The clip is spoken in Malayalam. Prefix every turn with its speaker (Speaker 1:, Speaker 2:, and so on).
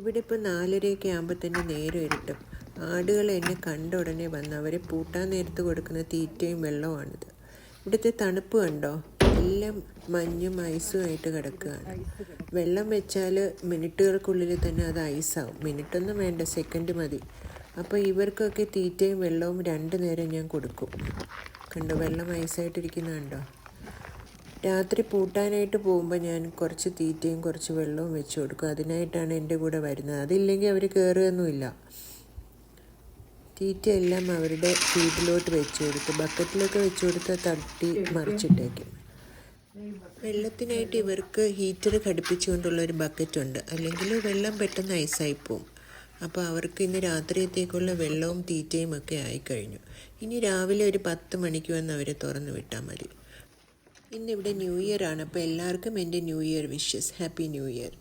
Speaker 1: ഇവിടെ ഇപ്പോൾ നാലരയൊക്കെ ആകുമ്പോൾ തന്നെ നേരം ഇരുട്ടും. ആടുകൾ എന്നെ കണ്ട ഉടനെ വന്ന് അവരെ പൂട്ടാൻ നേരത്ത് കൊടുക്കുന്ന തീറ്റയും വെള്ളവുമാണിത്. ഇവിടുത്തെ തണുപ്പ് കണ്ടോ? എല്ലാം മഞ്ഞും ഐസുമായിട്ട് കിടക്കുകയാണ്. വെള്ളം വെച്ചാൽ മിനിറ്റുകൾക്കുള്ളിൽ തന്നെ അത് ഐസാവും. മിനിറ്റൊന്നും വേണ്ട സെക്കൻഡ് മതി. അപ്പോൾ ഇവർക്കൊക്കെ തീറ്റയും വെള്ളവും രണ്ട് നേരം ഞാൻ കൊടുക്കും. കണ്ടോ? വെള്ളം ഐസായിട്ടിരിക്കുന്ന കണ്ടോ രാത്രി പൂട്ടാനായിട്ട് പോകുമ്പോൾ ഞാൻ കുറച്ച് തീറ്റയും കുറച്ച് വെള്ളവും വെച്ച് കൊടുക്കും. അതിനായിട്ടാണ് എന്റെ കൂടെ വരുന്നത്. അതില്ലെങ്കിൽ അവർ കയറുകയൊന്നുമില്ല തീറ്റയെല്ലാം അവരുടെ ഫീഡിലോട്ട് വെച്ച് കൊടുത്ത് ബക്കറ്റിലൊക്കെ വെച്ച് കൊടുത്ത് തട്ടി മറിച്ചിട്ടേക്കും. വെള്ളത്തിനായിട്ട് ഇവർക്ക് ഹീറ്റർ ഘടിപ്പിച്ചുകൊണ്ടുള്ള ഒരു ബക്കറ്റുണ്ട്. അല്ലെങ്കിൽ വെള്ളം പെട്ടെന്ന് ഐസായി പോവും. അപ്പോൾ അവർക്ക് ഇന്ന് രാത്രിയത്തേക്കുള്ള വെള്ളവും തീറ്റയും ഒക്കെ ആയിക്കഴിഞ്ഞു ഇനി രാവിലെ ഒരു പത്ത് മണിക്ക് വന്ന് അവരെ തുറന്നു വിട്ടാൽ മതി. ഇന്നിവിടെ ന്യൂ ഇയർ ആണ്. അപ്പോൾ എല്ലാവർക്കും എന്റെ new year wishes. Happy new year.